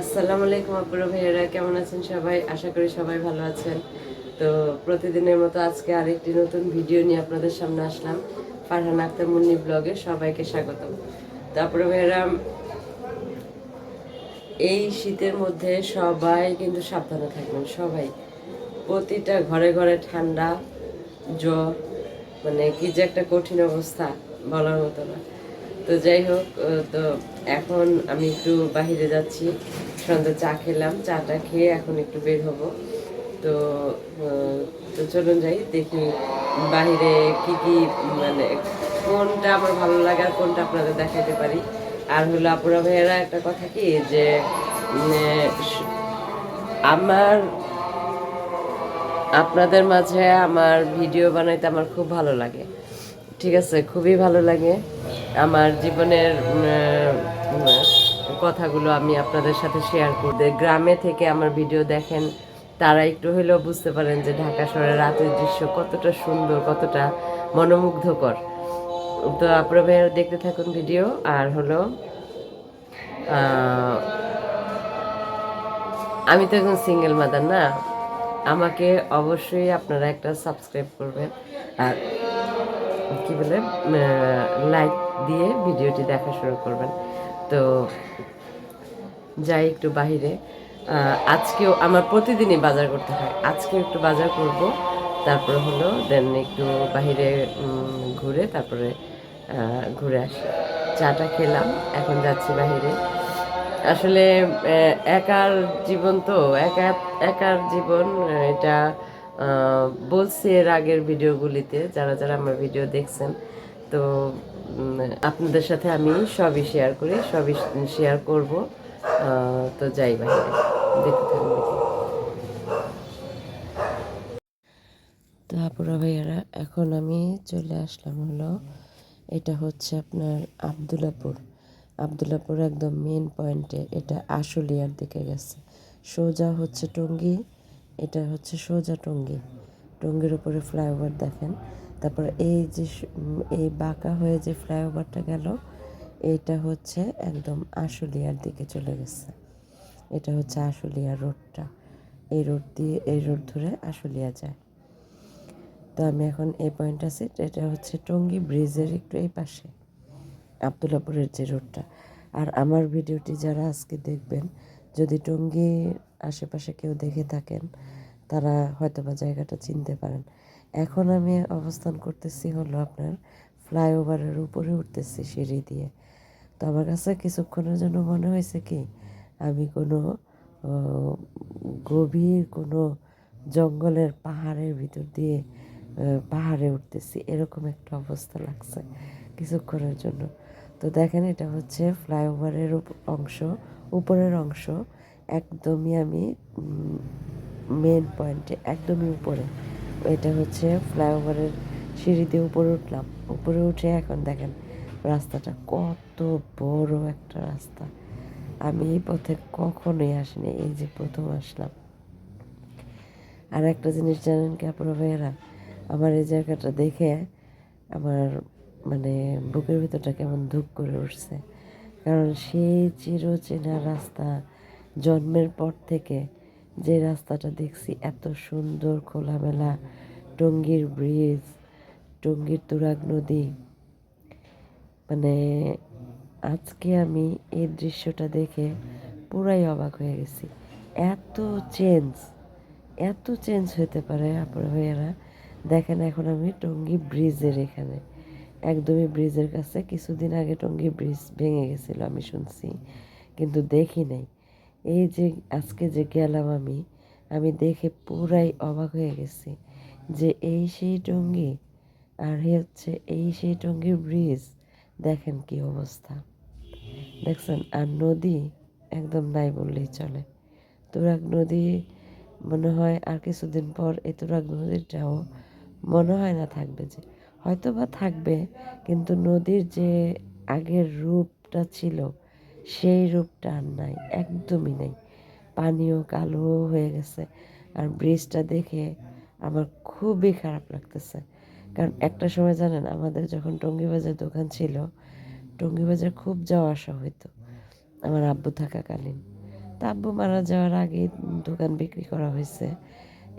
আসসালামু আলাইকুম আপুরা ভাইয়েরা, কেমন আছেন সবাই? আশা করি সবাই ভালো আছেন। তো প্রতিদিনের মতো আজকে আরেকটি নতুন ভিডিও নিয়ে আপনাদের সামনে আসলাম, ফারহান আক্তার মুন্নি ব্লগে সবাইকে স্বাগত তারপরে ভাইয়েরা, এই শীতের মধ্যে সবাই কিন্তু সাবধানে থাকবেন, সবাই। প্রতিটা ঘরে ঘরে ঠান্ডা, জ্বর মানে কি যে একটা কঠিন অবস্থা, বলার মতো না। তো যাই হোক তো এখন আমি একটু বাইরে যাচ্ছি। সন্ধ্যা চা খেলাম, চাটা খেয়ে এখন একটু বের হব। তো তো চলুন যাই, দেখি বাইরে কি কি মানে কোনটা আমার ভালো লাগে আর কোনটা আপনাদের দেখাতে পারি। আর হলো আপুরা ভাইয়েরা একটা কথা কি, যে আমার, আপনাদের মাঝে আমার ভিডিও বানাইতে আমার খুব ভালো লাগে। ঠিক আছে? খুবই ভালো লাগে। আমার জীবনের কথাগুলো আমি আপনাদের সাথে শেয়ার করতে গ্রামে থেকে আমার ভিডিও দেখেন, তারা একটু হলেও বুঝতে পারেন যে ঢাকা শহরের রাতের দৃশ্য কতটা সুন্দর, কতটা মনোমুগ্ধকর। তো আপনারা দেখতে থাকুন ভিডিও আর হলো আমি তো এখন সিঙ্গেল মাদার না, আমাকে অবশ্যই আপনারা একটা সাবস্ক্রাইব করবেন। আর কি বলে লাইক দিয়ে ভিডিওটি দেখা শুরু করবেন। তো যাই একটু বাহিরে। আজকেও আমার প্রতিদিনই বাজার করতে হয়। আজকেও একটু বাজার করব। তারপরে হলো দেন একটু বাহিরে ঘুরে তারপরে ঘুরে আসি। চাটা খেলাম, এখন যাচ্ছি বাহিরে। আসলে একার জীবন তো, একা, একার জীবন এটা বলছি এর আগের ভিডিওগুলিতে, যারা যারা আমার ভিডিও দেখছেন তো আপনাদের সাথে আমি সবই শেয়ার করি, সবই শেয়ার করব। তো যাই বাইরে দেখতে থাকুন তো আপুরা ভাইয়ারা, এখন আমি চলে আসলাম হলো, এটা হচ্ছে আপনার আবদুল্লাপুর। আবদুল্লাপুর একদম মেন পয়েন্টে এটা আশুলিয়ার দিকে গেছে। সোজা হচ্ছে টঙ্গী, এটা হচ্ছে সোজা টঙ্গী। টঙ্গীর উপরে ফ্লাইওভার দেখেন। তারপর এই যে এই বাঁকা হয়ে যে ফ্লাইওভারটা গেল, এটা হচ্ছে একদম আশুলিয়ার দিকে চলে গেছে। এটা হচ্ছে আশুলিয়া রোডটা। এই রোড দিয়ে, এই রোড ধরে আশুলিয়া যায়। তো আমি এখন এই পয়েন্ট আছি, এটা হচ্ছে টঙ্গী ব্রিজের একটু এই পাশে, আবদুল্লাপুরের যে রোডটা। আর আমার ভিডিওটি যারা আজকে দেখবেন, যদি টঙ্গীর আশেপাশে কেউ দেখে থাকেন, তারা হয়তো বা জায়গাটা চিনতে পারেন। এখন আমি অবস্থান করতেছি হলো আপনার ফ্লাইওভারের উপরে উঠতেছি সিঁড়ি দিয়ে। তো আমার কাছে কিছুক্ষণের জন্য মনে হয়েছে কি, আমি কোনো গভীর কোনো জঙ্গলের পাহাড়ের ভিতর দিয়ে পাহাড়ে উঠতেছি। এরকম একটা অবস্থা লাগছে কিছুক্ষণের জন্য। তো দেখেন এটা হচ্ছে ফ্লাইওভারের অংশ, উপরের অংশ। একদমই আমি মেন পয়েন্টে একদমই উপরে। এটা হচ্ছে ফ্লাইওভারের সিঁড়ি দিয়ে উপরে উঠলাম। উপরে উঠে এখন দেখেন রাস্তাটা কত বড় একটা রাস্তা। আমি এই পথে কখনোই আসিনি, এই যে প্রথম আসলাম। আর একটা জিনিস জানেন কি আপনারা ভাইয়েরা? আমার এই জায়গাটা দেখে আমার মানে বুকের ভিতরটা কেমন ধূপ করে উঠছে। কারণ সেই চিরচেনা রাস্তা জন্মের পর থেকে যে রাস্তাটা দেখছি, এত সুন্দর খোলামেলা, টঙ্গীর ব্রিজ টঙ্গীর তুরাগ নদী। মানে আজকে আমি এই দৃশ্যটা দেখে পুরাই অবাক হয়ে গেছি। এত চেঞ্জ এত চেঞ্জ হতে পারে আপনার ভাইয়ারা। দেখেন এখন আমি টঙ্গী ব্রিজের এখানে। একদমই ব্রিজের কাছে কিছুদিন আগে টঙ্গী ব্রিজ ভেঙে গেছিল আমি শুনছি, কিন্তু দেখি নাই। এই যে আজকে যে গেলাম আমি আমি দেখে পুরাই অবাক হয়ে গেছি যে এই সেই টঙ্গী আর হচ্ছে এই সেই টঙ্গী ব্রিজ দেখেন কি অবস্থা। দেখছেন, আর নদী একদম নাই বললেই চলে। তুরাগ নদী মনে হয় আর কিছুদিন পর এই তুরাগ নদীটাও মনে হয় না থাকবে যে হয়তো বা থাকবে, কিন্তু নদীর যে আগের রূপটা ছিল সেই রূপটা আর নাই, একদমই নেই। পানিও কালো হয়ে গেছে আর ব্রিজটা দেখে আমার খুবই খারাপ লাগতেছে। কারণ একটা সময় জানেন, আমাদের যখন টঙ্গী বাজার দোকান ছিল টঙ্গী বাজার খুব যাওয়া আসা হইতো, আমার আব্বু থাকাকালীন। তা আব্বু মারা যাওয়ার আগে দোকান বিক্রি করা হয়েছে।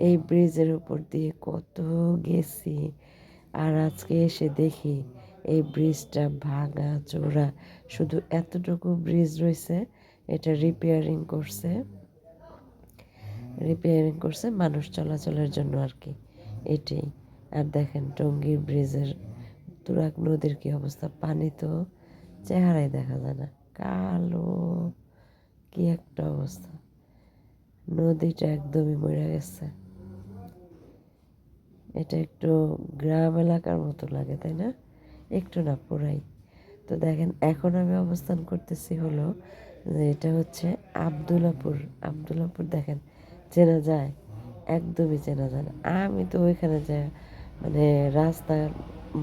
এই ব্রিজের উপর দিয়ে কত গেছি, আর আজকে এসে দেখি এই ব্রিজটা ভাঙা, চোরা, শুধু এতটুকু ব্রিজ রয়েছে, এটা রিপেয়ারিং করছে। রিপেয়ারিং করছে মানুষ চলাচলের জন্য আর কি, এটাই। আর দেখেন টঙ্গীর ব্রিজের তুরাগ নদীর কি অবস্থা, পানি তো চেহারাই দেখা যায় না, কালো কি একটা অবস্থা। নদীটা একদমই মরে গেছে। এটা একটু গ্রাম এলাকার মতো লাগে, তাই না? একটু না, পুরাই। তো দেখেন, এখন আমি অবস্থান করতেছি হলো যে এটা হচ্ছে আবদুল্লাপুর। আবদুল্লাপুর দেখেন, চেনা যায়, একদমই চেনা যায় না। আমি তো ওইখানে যাই মানে রাস্তা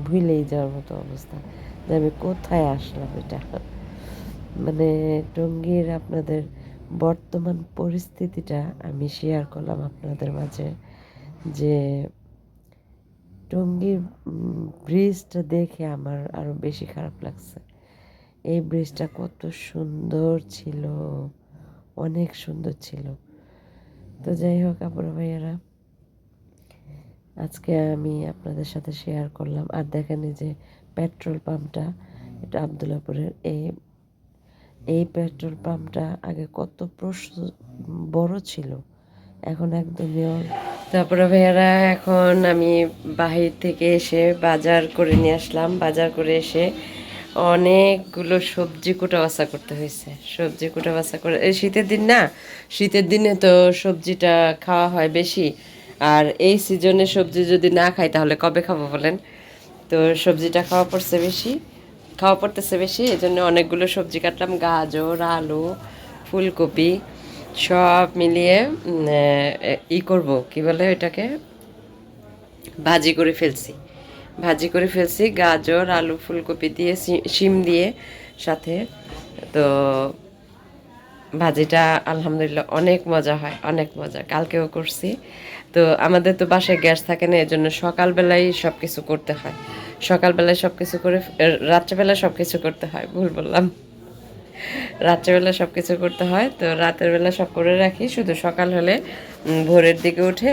ভুলেই যাওয়ার মতো অবস্থা যে আমি কোথায় আসলাম এটা। মানে টঙ্গীর আপনাদের বর্তমান পরিস্থিতিটা আমি শেয়ার করলাম আপনাদের মাঝে যে টঙ্গীর ব্রিজটা দেখে আমার আরও বেশি খারাপ লাগছে। এই ব্রিজটা কত সুন্দর ছিল, অনেক সুন্দর ছিল। তো যাই হোক, আপুরা ভাইয়ারা, আজকে আমি আপনাদের সাথে শেয়ার করলাম। আর দেখেন যে পেট্রোল পাম্পটা এটা আবদুল্লাপুরের, এই এই পেট্রোল পাম্পটা আগে কত প্রশস্ত বড় ছিল, এখন একদমই তারপরে ভাইয়ারা এখন আমি বাহির থেকে এসে বাজার করে নিয়ে আসলাম। বাজার করে এসে অনেকগুলো সবজি কুটা বাছা করতে হয়েছে। সবজি কুটা বাছা করে এই শীতের দিন না, শীতের দিনে তো সবজিটা খাওয়া হয় বেশি। আর এই সিজনে সবজি যদি না খাই তাহলে কবে খাব বলেন? তো সবজিটা খাওয়া পড়ছে বেশি, খাওয়া পড়তেছে বেশি। এই জন্য অনেকগুলো সবজি কাটলাম। গাজর, আলু, ফুলকপি সব মিলিয়ে ই করব, কি বলে এটাকে ভাজি করে ফেলছি। ভাজি করে ফেলছি, গাজর, আলু, ফুলকপি দিয়ে শিম দিয়ে সাথে। তো ভাজিটা আলহামদুলিল্লাহ অনেক মজা হয়, অনেক মজা, কালকেও করছি। তো আমাদের তো বাসায় গ্যাস থাকে না, এজন্য সকালবেলায় সব কিছু করতে হয়। সকালবেলায় সব কিছু করে রাত্রেবেলায় সব কিছু করতে হয়, ভুল বললাম। রাত্রেবেলা সব কিছু করতে হয়, তো রাতের বেলা সব করে রাখি। শুধু সকাল হলে ভোরের দিকে উঠে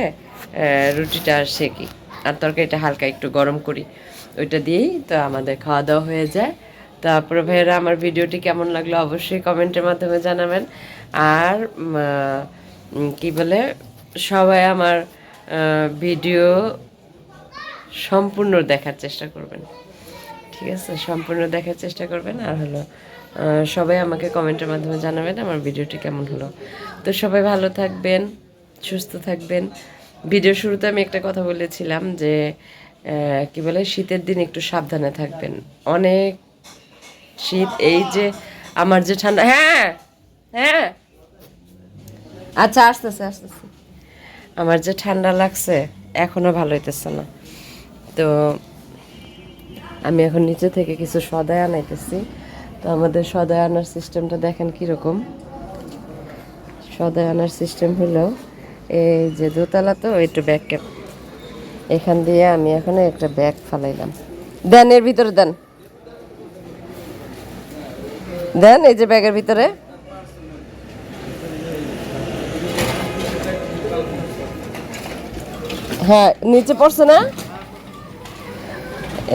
রুটিটা আর সেকি। আর তরকারিটা হালকা একটু গরম করি। ওইটা দিয়েই তো আমাদের খাওয়া দাওয়া হয়ে যায়। তারপরে ভাইয়েরা, আমার ভিডিওটি কেমন লাগল অবশ্যই কমেন্টের মাধ্যমে জানাবেন। আর কি বলে, সবাই আমার ভিডিও সম্পূর্ণ দেখার চেষ্টা করবেন। ঠিক আছে? সম্পূর্ণ দেখার চেষ্টা করবেন। আর হলো সবাই আমাকে কমেন্টের মাধ্যমে জানাবেন আমার ভিডিওটি কেমন হলো। তো সবাই ভালো থাকবেন, সুস্থ থাকবেন। ভিডিও শুরুতে আমি একটা কথা বলেছিলাম যে কি বলে, শীতের দিন একটু সাবধানে থাকবেন। অনেক শীত, এই যে আমার যে ঠান্ডা হ্যাঁ হ্যাঁ। আচ্ছা আসতেছে আসতেছে। আমার যে ঠান্ডা লাগছে, এখনও ভালো হইতেছে না। তো আমি এখন নিচে থেকে কিছু সদায় আনাইতেছি। তো আমাদের সদাই আনার সিস্টেমটা দেখেন কীরকম। সদাই আনার সিস্টেম হলো এই যে দোতলা তো, একটু ব্যাগ ক্যাপ এখান দিয়ে আমি এখন একটা ব্যাগ ফালাইলাম। দেন এর ভিতরে, দেন। দেন এই যে ব্যাগের ভিতরে। হ্যাঁ নিচে পড়ছে না?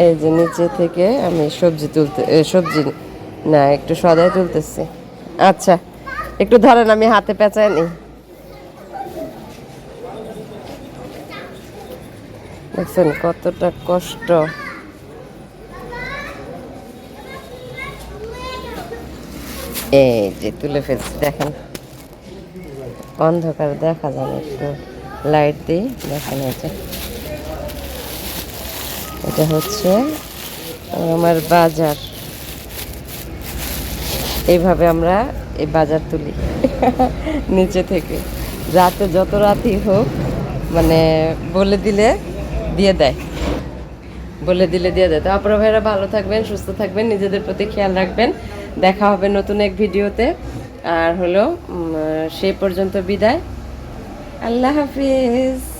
এই যে নিচে থেকে আমি সবজি তুলতে সবজি না, একটু সদাই তুলতেছি। আচ্ছা একটু ধরেন আমি হাতে পেঁচাই নি দেখছেন কতটা কষ্ট। এই যে তুলে ফেলছি, দেখেন। অন্ধকার দেখা যায় না একটু। লাইট দিই দেখেন এটা এটা হচ্ছে আমার বাজার। এইভাবে আমরা এই বাজার তুলি। নিচে থেকে। রাতে যত রাতই হোক মানে বলে দিলে দিয়ে দেয়। বলে দিলে দিয়ে দেয়। তো আপনারা ভাইরা ভালো থাকবেন, সুস্থ থাকবেন, নিজেদের প্রতি খেয়াল রাখবেন। দেখা হবে নতুন এক ভিডিওতে। আর হলো সেই পর্যন্ত বিদায়। আল্লাহ হাফিজ।